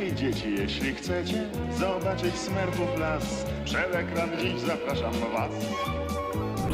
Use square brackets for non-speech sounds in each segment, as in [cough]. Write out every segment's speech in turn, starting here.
Hej dzieci, jeśli chcecie zobaczyć smerfów las, przed ekran dziś zapraszam was.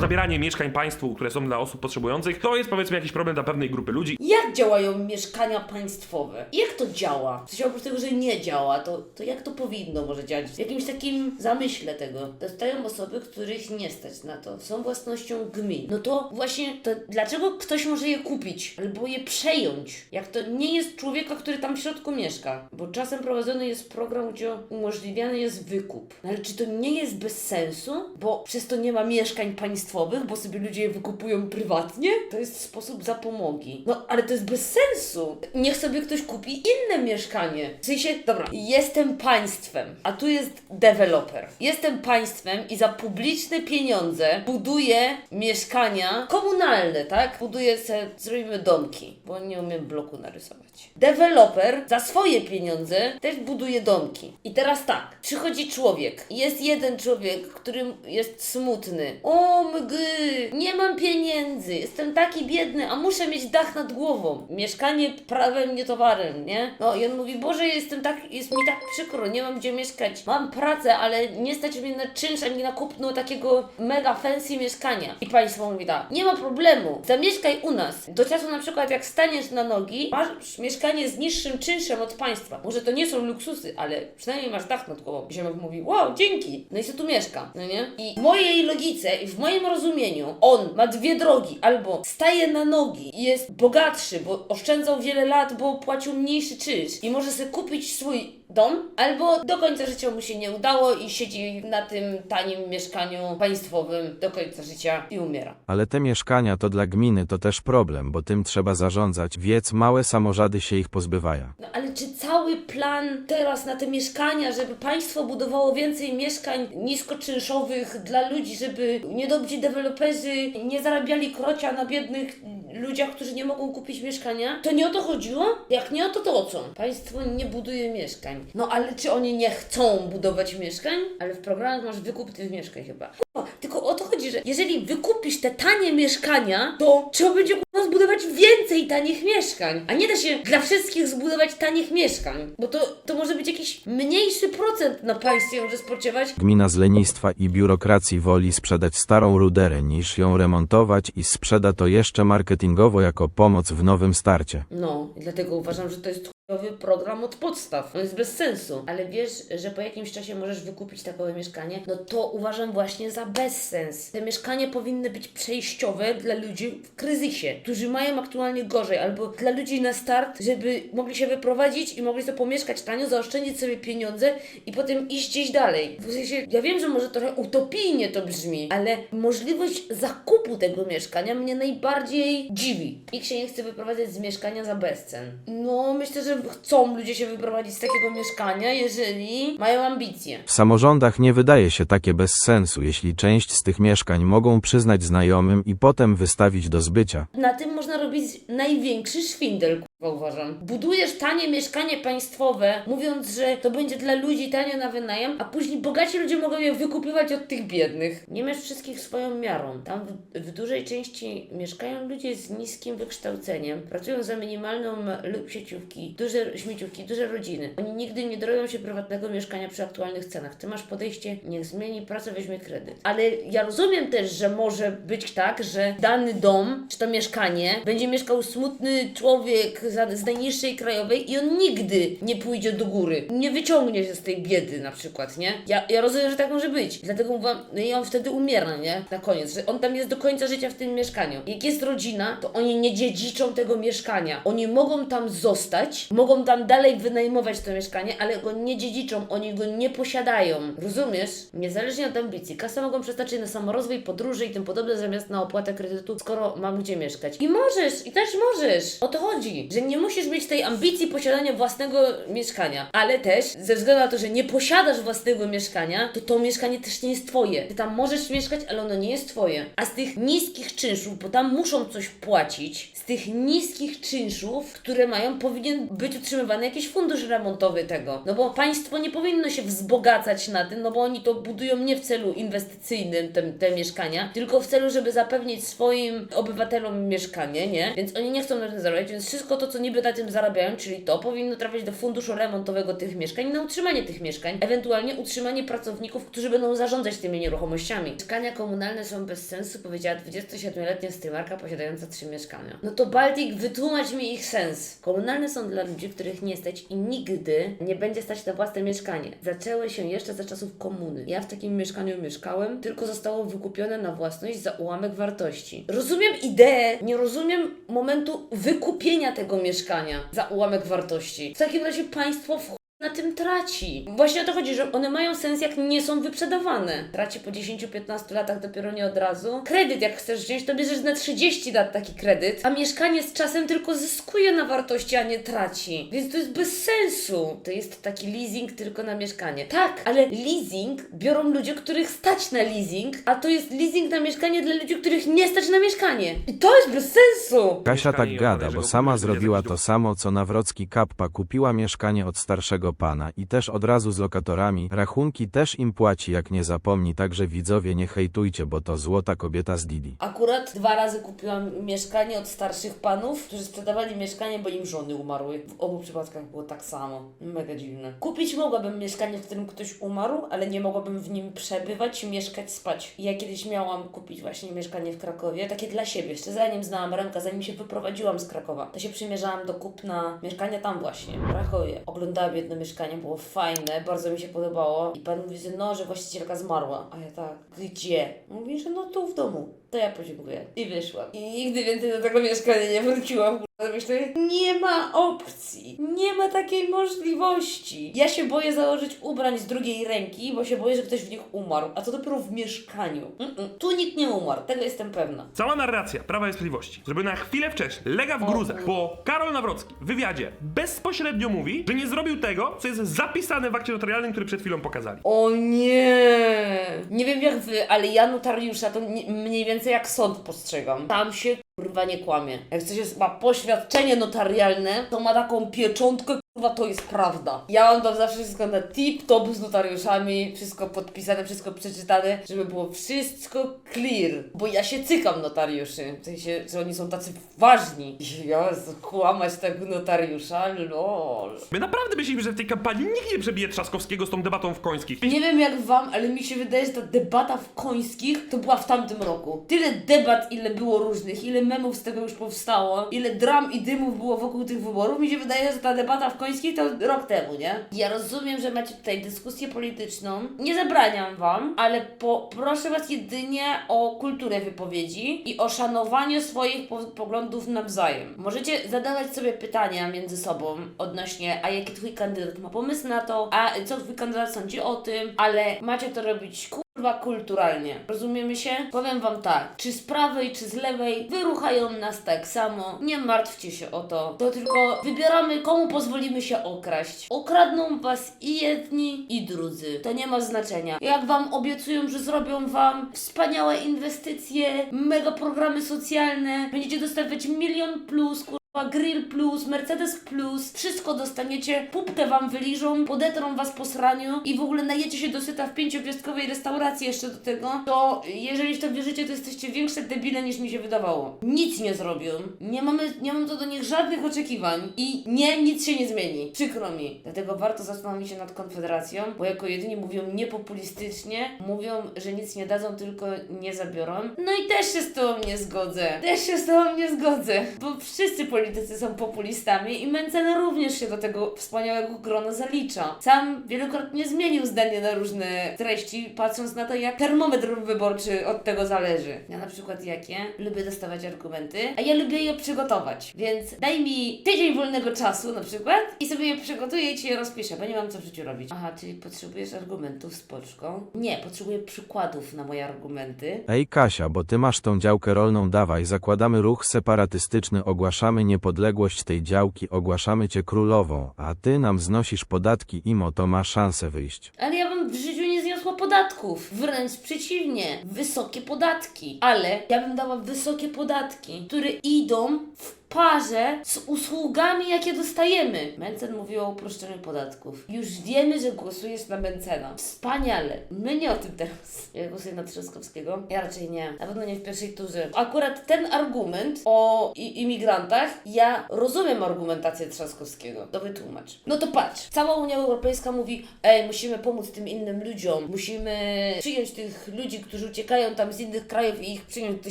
Zabieranie mieszkań państwu, które są dla osób potrzebujących, to jest powiedzmy jakiś problem dla pewnej grupy ludzi. Jak działają mieszkania państwowe? Jak to działa? W sensie oprócz tego, że nie działa, to, to jak to powinno może działać? W jakimś takim zamyśle tego. Dostają osoby, których nie stać na to. Są własnością gmin. No to właśnie, to dlaczego ktoś może je kupić? Albo je przejąć? Jak to nie jest człowieka, który tam w środku mieszka? Bo czasem prowadzony jest program, gdzie umożliwiany jest wykup. No ale czy to nie jest bez sensu? Bo przez to nie ma mieszkań państwowych, bo sobie ludzie je wykupują prywatnie? To jest sposób zapomogi. No, ale to jest bez sensu. Niech sobie ktoś kupi inne mieszkanie. W sensie, dobra, jestem państwem, a tu jest deweloper. Jestem państwem i za publiczne pieniądze buduję mieszkania komunalne, tak? Buduję se, zrobimy domki, bo nie umiem bloku narysować. Deweloper za swoje pieniądze też buduje domki. I teraz tak, przychodzi człowiek. Jest jeden człowiek, który jest smutny. O mgy, nie mam pieniędzy, jestem taki biedny, a muszę mieć dach nad głową. Mieszkanie prawem, nie towarem, nie? No i on mówi, Boże, jestem tak, jest mi tak przykro, nie mam gdzie mieszkać. Mam pracę, ale nie stać mnie na czynsz ani na kupno takiego mega fancy mieszkania. I państwo mówi tak, nie ma problemu, zamieszkaj u nas. Do czasu na przykład jak staniesz na nogi, masz mieszkanie z niższym czynszem od państwa. Może to nie są luksusy, ale przynajmniej masz dach nad głową. I Ziemek mówi, wow, dzięki. No i co tu mieszka, no nie? I w mojej logice i w moim rozumieniu on ma dwie drogi. Albo staje na nogi i jest bogatszy, bo oszczędzał wiele lat, bo płacił mniejszy czynsz i może sobie kupić swój dom, albo do końca życia mu się nie udało i siedzi na tym tanim mieszkaniu państwowym do końca życia i umiera. Ale te mieszkania to dla gminy to też problem, bo tym trzeba zarządzać, więc małe samorządy się ich pozbywają. No ale czy cały plan teraz na te mieszkania, żeby państwo budowało więcej mieszkań niskoczynszowych dla ludzi, żeby niedobrzy deweloperzy nie zarabiali krocia na biednych ludziach, którzy nie mogą kupić mieszkania? To nie o to chodziło? Jak nie o to, to o co? Państwo nie buduje mieszkań. No ale czy oni nie chcą budować mieszkań? Ale w programach masz wykup tych mieszkań chyba. Kurwa, Tylko o to chodzi, że jeżeli wykupisz te tanie mieszkania, to trzeba będzie kurwa, zbudować więcej tanich mieszkań. A nie da się dla wszystkich zbudować tanich mieszkań. Bo to, to może być jakiś mniejszy procent na państwie może spodziewać. Gmina z lenistwa i biurokracji woli sprzedać starą ruderę niż ją remontować i sprzeda to jeszcze marketingowo jako pomoc w nowym starcie. No, i dlatego uważam, że to jest chujowy program od podstaw. On jest bez sensu. Ale wiesz, że po jakimś czasie możesz wykupić takowe mieszkanie? No to uważam właśnie za bezsens. Te mieszkania powinny być przejściowe dla ludzi w kryzysie, którzy mają aktualnie gorzej, albo dla ludzi na start, żeby mogli się wyprowadzić i mogli sobie pomieszkać tanio, zaoszczędzić sobie pieniądze i potem iść gdzieś dalej. W sensie, ja wiem, że może trochę utopijnie to brzmi, ale możliwość zakupu tego mieszkania mnie najbardziej dziwi. Nikt się nie chce wyprowadzać z mieszkania za bezcen. No, myślę, że chcą ludzie się wyprowadzić z takiego mieszkania, jeżeli mają ambicje. W samorządach nie wydaje się takie bez sensu, jeśli część z tych mieszkań mogą przyznać znajomym i potem wystawić do zbycia. Na tym można robić największy szwindel, kurwa, uważam. Budujesz tanie mieszkanie państwowe, mówiąc, że to będzie dla ludzi tanie na wynajem, a później bogaci ludzie mogą je wykupywać od tych biednych. Nie mierz wszystkich swoją miarą. Tam w, w dużej części mieszkają ludzie z niskim wykształceniem, pracują za minimalną lub sieciówki, duże śmieciówki, duże rodziny. Oni nigdy nie dorobią się prywatnego mieszkania przy aktualnych cenach. Ty masz podejście, niech zmieni pracę, weźmie kredyt. Ale ja rozumiem też, że może być tak, że dany dom, czy to mieszkanie, będzie mieszkał smutny człowiek z najniższej krajowej i on nigdy nie pójdzie do góry. Nie wyciągnie się z tej biedy na przykład, nie? Ja, ja rozumiem, że tak może być. Dlatego mówię, no i on wtedy umiera, nie? Na koniec, że on tam jest do końca życia w tym mieszkaniu. Jak jest rodzina, to oni nie dziedziczą tego mieszkania. Oni mogą tam zostać, mogą tam dalej wynajmować to mieszkanie, ale go nie dziedziczą, oni go nie posiadają. Rozumiesz? Niezależnie od ambicji. Kasę mogą przeznaczyć na samorozwój, podróże i tym podobne, zamiast na opłatę kredytu, skoro mam gdzie mieszkać. I możesz, i też możesz. O to chodzi, że nie musisz mieć tej ambicji posiadania własnego mieszkania, ale też ze względu na to, że nie posiadasz własnego mieszkania, to to mieszkanie też nie jest twoje. Ty tam możesz mieszkać, ale ono nie jest twoje. A z tych niskich czynszów, bo tam muszą coś płacić, z tych niskich czynszów, które mają, powinien być utrzymywany jakiś fundusz remontowy tego. No bo państwo nie powinno się wzbogacać na tym, no bo oni to budują nie w celu inwestycyjnym te, te mieszkania, tylko w celu, żeby zapewnić swoim obywatelom mieszkanie, nie? Więc oni nie chcą na tym zarabiać, więc wszystko to co niby na tym zarabiają, czyli to powinno trafiać do funduszu remontowego tych mieszkań na utrzymanie tych mieszkań, ewentualnie utrzymanie pracowników, którzy będą zarządzać tymi nieruchomościami. Mieszkania komunalne są bez sensu, powiedziała 27-letnia streamerka posiadająca trzy mieszkania. No to Baltic, wytłumacz mi ich sens. Komunalne są dla ludzi, których nie stać i nigdy nie będzie stać na własne mieszkanie. Zaczęły się jeszcze za czasów komuny. Ja w takim mieszkaniu mieszkałem, tylko zostało wykupione na własność za ułamek wartości. Rozumiem ideę, nie rozumiem momentu wykupienia tego mieszkania za ułamek wartości. W takim razie państwo w na tym traci. Właśnie o to chodzi, że one mają sens, jak nie są wyprzedawane. Traci po 10-15 latach dopiero nie od razu. Kredyt, jak chcesz wziąć, to bierzesz na 30 lat taki kredyt, a mieszkanie z czasem tylko zyskuje na wartości, a nie traci. Więc to jest bez sensu. To jest taki leasing tylko na mieszkanie. Tak, ale leasing biorą ludzie, których stać na leasing, a to jest leasing na mieszkanie dla ludzi, których nie stać na mieszkanie. I to jest bez sensu. Kasia tak gada, bo sama zrobiła to samo co Nawrocki Kappa, kupiła mieszkanie od starszego pana i też od razu z lokatorami, rachunki też im płaci jak nie zapomni, także widzowie nie hejtujcie, bo to złota kobieta z Didi. Akurat dwa razy kupiłam mieszkanie od starszych panów, którzy sprzedawali mieszkanie, bo im żony umarły. W obu przypadkach było tak samo. Mega dziwne. Kupić mogłabym mieszkanie, w którym ktoś umarł, ale nie mogłabym w nim przebywać, mieszkać, spać. Ja kiedyś miałam kupić właśnie mieszkanie w Krakowie, takie dla siebie. Jeszcze zanim znałam Remka, zanim się wyprowadziłam z Krakowa, to się przymierzałam do kupna mieszkania tam właśnie, w Krakowie. Oglądałam mieszkanie, było fajne, bardzo mi się podobało. I pan mówi, że no, że właścicielka zmarła. A ja tak, gdzie? Mówi, że no tu w domu. To ja podziękuję. I wyszłam. I nigdy więcej do tego mieszkania nie wróciłam. Myślę, nie ma opcji. Nie ma takiej możliwości. Ja się boję założyć ubrań z drugiej ręki, bo się boję, że ktoś w nich umarł. A to dopiero w mieszkaniu. Mm-mm. Tu nikt nie umarł, tego jestem pewna. Cała narracja Prawa i Sprawiedliwości, zrobiona chwilę wcześniej, lega w gruzach, bo Karol Nawrocki w wywiadzie bezpośrednio mówi, że nie zrobił tego, co jest zapisane w akcie notarialnym, który przed chwilą pokazali. O nie! Nie wiem jak wy, ale ja notariusza to nie, mniej więcej jak sąd postrzegam. Tam się kurwa nie kłamie. Jak coś jest, ma poświadczenie notarialne, to ma taką pieczątkę, kurwa to jest prawda. Ja mam tam zawsze wszystko na tip-top z notariuszami, wszystko podpisane, wszystko przeczytane, żeby było wszystko clear. Bo ja się cykam notariuszy, w sensie, że oni są tacy ważni. [laughs] Ja kłamać tego notariusza, lol. My naprawdę myślimy, że w tej kampanii nikt nie przebije Trzaskowskiego z tą debatą w końskich. Nie wiem jak wam, ale mi się wydaje, że ta debata w końskich to była w tamtym roku. Tyle debat, ile było różnych, ile memów z tego już powstało, ile dram i dymów było wokół tych wyborów. Mi się wydaje, że ta debata w końskich to rok temu, nie? Ja rozumiem, że macie tutaj dyskusję polityczną. Nie zabraniam wam, ale po, proszę was jedynie o kulturę wypowiedzi i o szanowanie swoich po, poglądów nawzajem. Możecie zadawać sobie pytania między sobą odnośnie, a jaki twój kandydat ma pomysł na to, a co twój kandydat sądzi o tym, ale macie to robić kurwa kulturalnie. Rozumiemy się? Powiem wam tak, czy z prawej, czy z lewej wyruchają nas tak samo. Nie martwcie się o to. To tylko wybieramy, komu pozwolimy się okraść. Okradną was i jedni, i drudzy. To nie ma znaczenia. Jak wam obiecują, że zrobią wam wspaniałe inwestycje, mega programy socjalne, będziecie dostawać milion plus, kurwa. Grill plus, Mercedes plus, wszystko dostaniecie, pupkę wam wyliżą, podetrą was po sraniu i w ogóle najecie się dosyta w pięciogwiazdkowej restauracji jeszcze do tego, to jeżeli w to wierzycie, to jesteście większe debile niż mi się wydawało. Nic nie zrobią, nie mamy, nie mam co do nich żadnych oczekiwań i nie, nic się nie zmieni. Przykro mi. Dlatego warto zastanowić się nad Konfederacją, bo jako jedyni mówią niepopulistycznie, mówią, że nic nie dadzą, tylko nie zabiorą. No i też się z tobą nie zgodzę. Też się z tobą nie zgodzę, bo wszyscy politycy są populistami i Mencen również się do tego wspaniałego grona zalicza. Sam wielokrotnie zmienił zdanie na różne treści, patrząc na to, jak termometr wyborczy od tego zależy. Ja na przykład jakie? Lubię dostawać argumenty, a ja lubię je przygotować. Więc daj mi tydzień wolnego czasu na przykład i sobie je przygotuję i ci je rozpiszę, bo nie mam co w życiu robić. Aha, czyli potrzebujesz argumentów z poczką? Nie, potrzebuję przykładów na moje argumenty. Ej Kasia, bo ty masz tą działkę rolną, dawaj, zakładamy ruch separatystyczny, ogłaszamy niepodległość tej działki, ogłaszamy cię królową, a ty nam znosisz podatki, imo to ma szansę wyjść. Ale ja bym w życiu nie zniosła podatków. Wręcz przeciwnie. Wysokie podatki. Ale ja bym dała wysokie podatki, które idą w parze z usługami, jakie dostajemy. Mencen mówi o uproszczeniu podatków. Już wiemy, że głosujesz na Mencena. Wspaniale. My nie o tym teraz. Ja głosuję na Trzaskowskiego. Ja raczej nie. Na pewno nie w pierwszej turze. Akurat ten argument o imigrantach, ja rozumiem argumentację Trzaskowskiego. To wytłumacz. No to patrz. Cała Unia Europejska mówi, ej, musimy pomóc tym innym ludziom. Musimy przyjąć tych ludzi, którzy uciekają tam z innych krajów i ich przyjąć do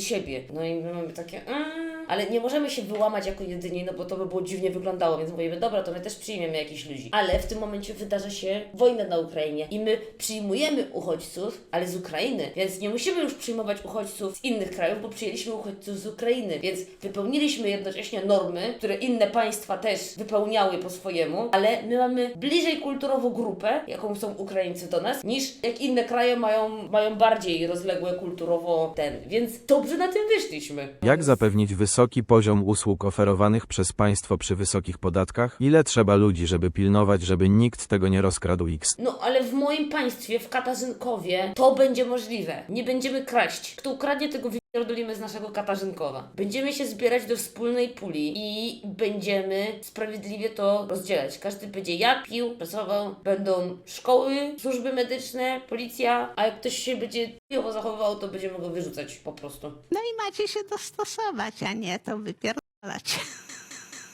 siebie. No i my mamy takie, mm, ale nie możemy się wyłamać jako jedyni, no bo to by było dziwnie wyglądało, więc mówimy, dobra, to my też przyjmiemy jakichś ludzi. Ale w tym momencie wydarza się wojna na Ukrainie i my przyjmujemy uchodźców, ale z Ukrainy, więc nie musimy już przyjmować uchodźców z innych krajów, bo przyjęliśmy uchodźców z Ukrainy, więc wypełniliśmy jednocześnie normy, które inne państwa też wypełniały po swojemu, ale my mamy bliżej kulturowo grupę, jaką są Ukraińcy do nas, niż jak inne kraje mają, mają bardziej rozległe kulturowo ten, więc dobrze na tym wyszliśmy. Jak zapewnić wysoki poziom usług oferowanych przez państwo przy wysokich podatkach? Ile trzeba ludzi, żeby pilnować, żeby nikt tego nie rozkradł X? No ale w moim państwie, w Katarzynkowie, to będzie możliwe. Nie będziemy kraść. Kto ukradnie, tego wypierdolimy z naszego Katarzynkowa. Będziemy się zbierać do wspólnej puli i będziemy sprawiedliwie to rozdzielać. Każdy będzie ja pił, pracował, będą szkoły, służby medyczne, policja, a jak ktoś się będzie chujowo zachowywał, to będziemy go wyrzucać po prostu. No i macie się dostosować, a nie to wypierdalać.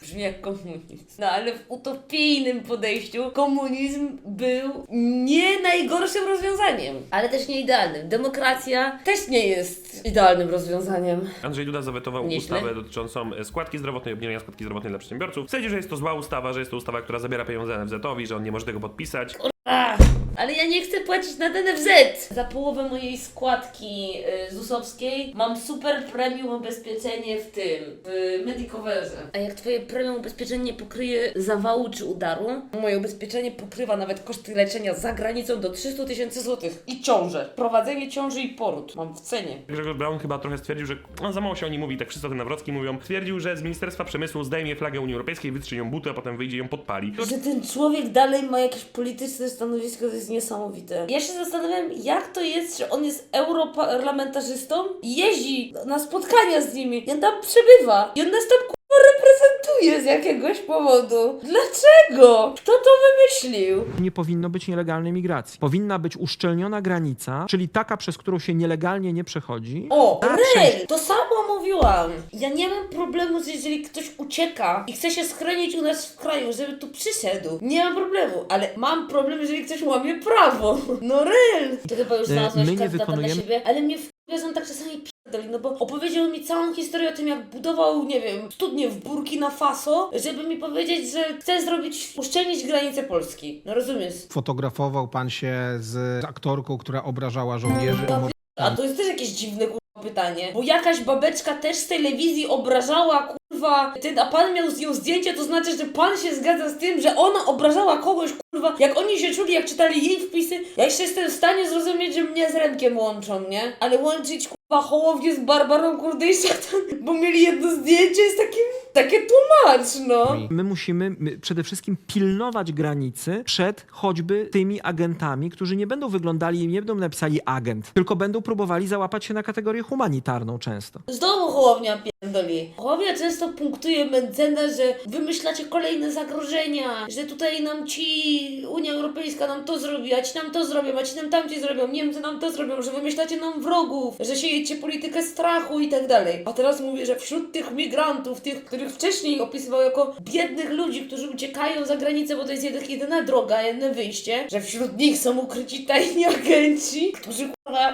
Brzmi jak komunizm. No ale w utopijnym podejściu komunizm był nie najgorszym rozwiązaniem, ale też nie idealnym. Demokracja też nie jest idealnym rozwiązaniem. Andrzej Duda zawetował Nieźle. ustawę dotyczącą składki zdrowotnej, obniżenia składki zdrowotnej dla przedsiębiorców. Stwierdził, że jest to zła ustawa, że jest to ustawa, która zabiera pieniądze NFZ-owi, że on nie może tego podpisać. Ach, ale ja nie chcę płacić na ten NFZ. Za połowę mojej składki y, ZUS-owskiej mam super premium ubezpieczenie w tym, w Medicoverze. A jak twoje premium ubezpieczenie nie pokryje zawału czy udaru, moje ubezpieczenie pokrywa nawet koszty leczenia za granicą do 300 tysięcy złotych. I ciążę. Prowadzenie ciąży i poród. Mam w cenie. Grzegorz Braun chyba trochę stwierdził, że no, za mało się o nim mówi, tak wszyscy o tym Nawrocki mówią. Stwierdził, że z Ministerstwa Przemysłu zdejmie flagę Unii Europejskiej, wytrze ją buty, a potem wyjdzie i ją podpali. Że ten człowiek dalej ma jakieś polityczne stanowisko, to jest niesamowite. Ja się zastanawiam, jak to jest, że on jest europarlamentarzystą jeździ na spotkania z nimi i on tam przebywa i on nas tam reprezentuje z jakiegoś powodu. Dlaczego? Kto to wymyślił? nie powinno być nielegalnej migracji. Powinna być uszczelniona granica, czyli taka, przez którą się nielegalnie nie przechodzi. O, Na Rej! To samo mówiłam. Ja nie mam problemu, że jeżeli ktoś ucieka i chce się schronić u nas w kraju, żeby tu przyszedł. Nie mam problemu, ale mam problem, jeżeli ktoś łamie prawo. No rel! Ty chyba już E, znalazłeś my nie kandydata dla wykonujemy- siebie, ale mnie w że on tak czasami no bo opowiedział mi całą historię o tym, jak budował, nie wiem, studnię w Burkina Faso, żeby mi powiedzieć, że chce zrobić, uszczelnić granicę Polski. No rozumiesz? Fotografował pan się z aktorką, która obrażała żołnierzy. Ja A to jest też jakieś dziwne kurwa pytanie. Bo jakaś babeczka też z telewizji obrażała kurwa, ten, a pan miał z nią zdjęcie, to znaczy, że pan się zgadza z tym, że ona obrażała kogoś kurwa, jak oni się czuli, jak czytali jej wpisy. Ja jeszcze jestem w stanie zrozumieć, że mnie z Remkiem łączą, nie? Ale łączyć kurwa Hołownię z Barbarą kurde i szatan, bo mieli jedno zdjęcie, jest takie, takie tłumacz, no. My musimy my przede wszystkim pilnować granicy przed choćby tymi agentami, którzy nie będą wyglądali i nie będą napisali agent, tylko będą próbowali załapać się na kategorię humanitarną często. Znowu Hołownia pierdoli. Hołownia często punktuje Mencena, że wymyślacie kolejne zagrożenia, że tutaj nam ci Unia Europejska nam to zrobi, a ci nam to zrobią, a ci nam tamci zrobią, Niemcy nam to zrobią, że wymyślacie nam wrogów, że siejecie politykę strachu i tak dalej. A teraz mówię, że wśród tych migrantów, tych, których wcześniej opisywał jako biednych ludzi, którzy uciekają za granicę, bo to jest jedyna droga, jedyne wyjście, że wśród nich są ukryci tajni agenci, którzy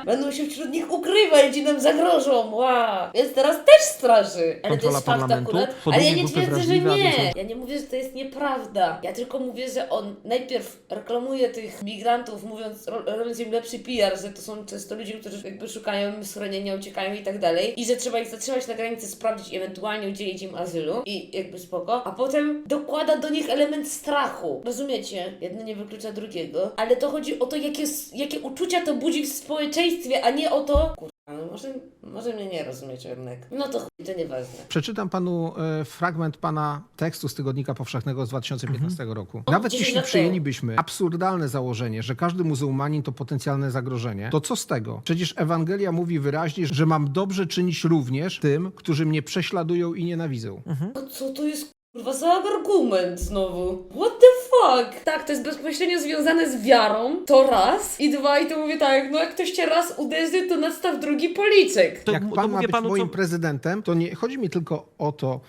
będą się wśród nich ukrywać i nam zagrożą. Wow. Więc teraz też straży. Ale to Kontrola jest fakt parlamentu, akurat. Ale ja nie grupy twierdzę, że wrażliwe, a nie. więc Ja nie mówię, że to jest nieprawda. Ja tylko mówię, że on najpierw reklamuje tych migrantów, mówiąc, ro- robiąc im lepszy PR, że to są często ludzie, którzy jakby szukają schronienia, uciekają i tak dalej. I że trzeba ich zatrzymać na granicy, sprawdzić, ewentualnie udzielić im azylu. I jakby spoko. A potem dokłada do nich element strachu. Rozumiecie? Jedno nie wyklucza drugiego. Ale to chodzi o to, jakie, s- jakie uczucia to budzi w społeczeństwie, a nie o to... Kurwa, no może, może mnie nie rozumieć jednak. No to chuj, to nieważne. Przeczytam panu e, fragment pana tekstu z Tygodnika Powszechnego z 2015 roku. O, Nawet 10 jeśli lat temu. przyjęlibyśmy absurdalne założenie, że każdy muzułmanin to potencjalne zagrożenie, to co z tego? Przecież Ewangelia mówi wyraźnie, że mam dobrze czynić również tym, którzy mnie prześladują i nienawidzą. A co to jest kurwa za argument znowu? What the fuck? Tak, to jest bezpośrednio związane z wiarą, to raz. I dwa, i to mówię tak, no jak ktoś cię raz uderzy, to nadstaw drugi policzek. To, Jak to pan ma mówię być panu, moim co... prezydentem, to nie chodzi mi tylko o to,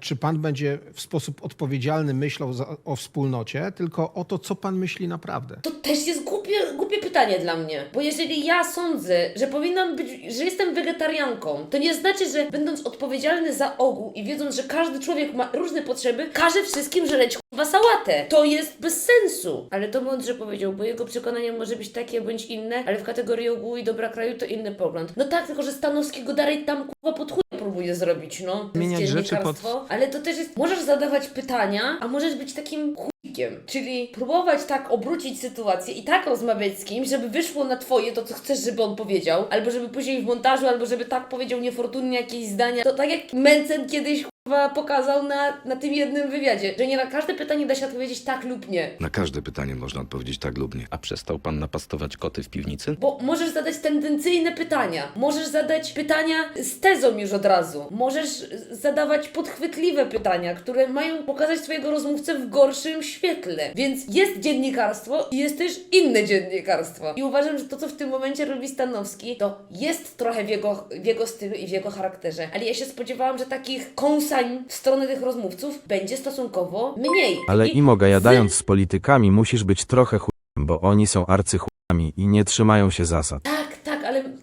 czy pan będzie w sposób odpowiedzialny myślał za, o wspólnocie, tylko o to, co pan myśli naprawdę. To też jest głupie, głupie pytanie dla mnie. Bo jeżeli ja sądzę, że powinnam być, że jestem wegetarianką, to nie znaczy, że będąc odpowiedzialny za ogół i wiedząc, że każdy człowiek ma różne potrzeby, każe wszystkim żreć kurwa sałatę. To jest bez sensu. Ale to mądrze powiedział, bo jego przekonanie może być takie bądź inne, ale w kategorii ogółu i dobra kraju to inny pogląd. No tak, tylko że Stanowskiego dalej tam kurwa pod chuj próbuje zrobić, no. Zmieniać rzeczy pod- Ale to też jest, możesz zadawać pytania, a możesz być takim chujkiem. Czyli próbować tak obrócić sytuację i tak rozmawiać z kimś, żeby wyszło na twoje to, co chcesz, żeby on powiedział, albo żeby później w montażu, albo żeby tak powiedział niefortunnie jakieś zdania. To tak jak Mencen kiedyś pokazał na, na tym jednym wywiadzie, że nie na każde pytanie da się odpowiedzieć tak lub nie. Na każde pytanie można odpowiedzieć tak lub nie. A przestał pan napastować koty w piwnicy? Bo możesz zadać tendencyjne pytania, możesz zadać pytania z tezą już od razu, możesz zadawać podchwytliwe pytania, które mają pokazać swojego rozmówcę w gorszym świetle. Więc jest dziennikarstwo i jest też inne dziennikarstwo. I uważam, że to, co w tym momencie robi Stanowski, to jest trochę w jego, w jego stylu i w jego charakterze. Ale ja się spodziewałam, że takich kąsań w stronę tych rozmówców będzie stosunkowo mniej. Ale I imo wy- gadając z politykami musisz być trochę chujem, bo oni są arcychujami i nie trzymają się zasad.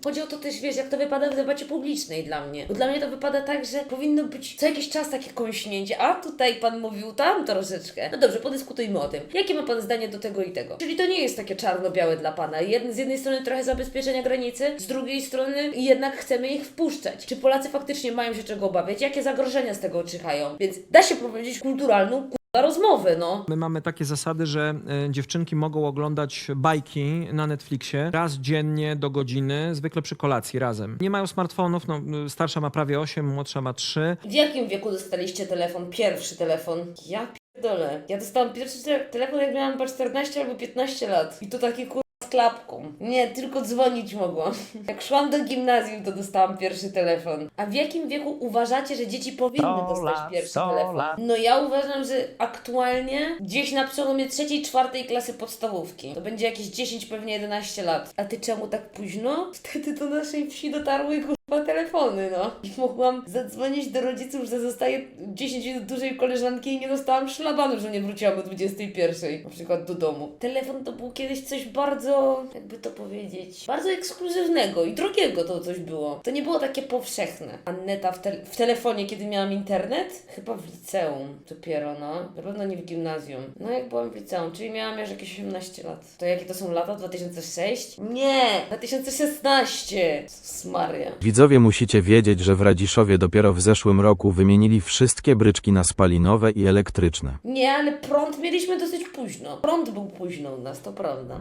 Chodzi o to też, wiesz, jak to wypada w debacie publicznej dla mnie. Bo dla mnie to wypada tak, że powinno być co jakiś czas takie kąśnięcie, a tutaj pan mówił tam troszeczkę. No dobrze, podyskutujmy o tym. Jakie ma pan zdanie do tego i tego? Czyli to nie jest takie czarno-białe dla pana. Z jednej strony trochę zabezpieczenia granicy, z drugiej strony jednak chcemy ich wpuszczać. Czy Polacy faktycznie mają się czego obawiać? Jakie zagrożenia z tego czyhają? Więc da się powiedzieć kulturalną kurwa, rozmowę, no. My mamy takie zasady, że e, dziewczynki mogą oglądać bajki na Netflixie raz dziennie do godziny, zwykle przy kolacji razem. Nie mają smartfonów, no, y, starsza ma prawie 8, młodsza ma 3. W jakim wieku dostaliście telefon? Pierwszy telefon? Ja pierdolę. Ja dostałam pierwszy te telefon jak miałam chyba 14 albo 15 lat. I to taki kurwa z klapką. Nie, tylko dzwonić mogłam. Jak szłam do gimnazjum, to dostałam pierwszy telefon. A w jakim wieku uważacie, że dzieci powinny dostać pierwszy telefon? No ja uważam, że aktualnie gdzieś na przełomie trzeciej, czwartej klasy podstawówki. To będzie jakieś 10, pewnie 11 lat. A ty czemu tak późno? Wtedy do naszej wsi dotarły telefony, no. I mogłam zadzwonić do rodziców, że zostaje 10 minut dłużej koleżanki i nie dostałam szlabanu, że nie wróciłam o 21. Na przykład do domu. Telefon to był kiedyś coś bardzo, jakby to powiedzieć, bardzo ekskluzywnego i drogiego to coś było. To nie było takie powszechne. A neta w, te w telefonie, kiedy miałam internet? Chyba w liceum dopiero, no. Na pewno nie w gimnazjum. No jak byłam w liceum, czyli miałam już jakieś 18 lat. To jakie to są lata? 2006? Nie! 2016! Smaria. Widzowie musicie wiedzieć, że w Radziszowie dopiero w zeszłym roku wymienili wszystkie bryczki na spalinowe i elektryczne. Nie, ale prąd mieliśmy dosyć późno. Prąd był późno u nas, to prawda.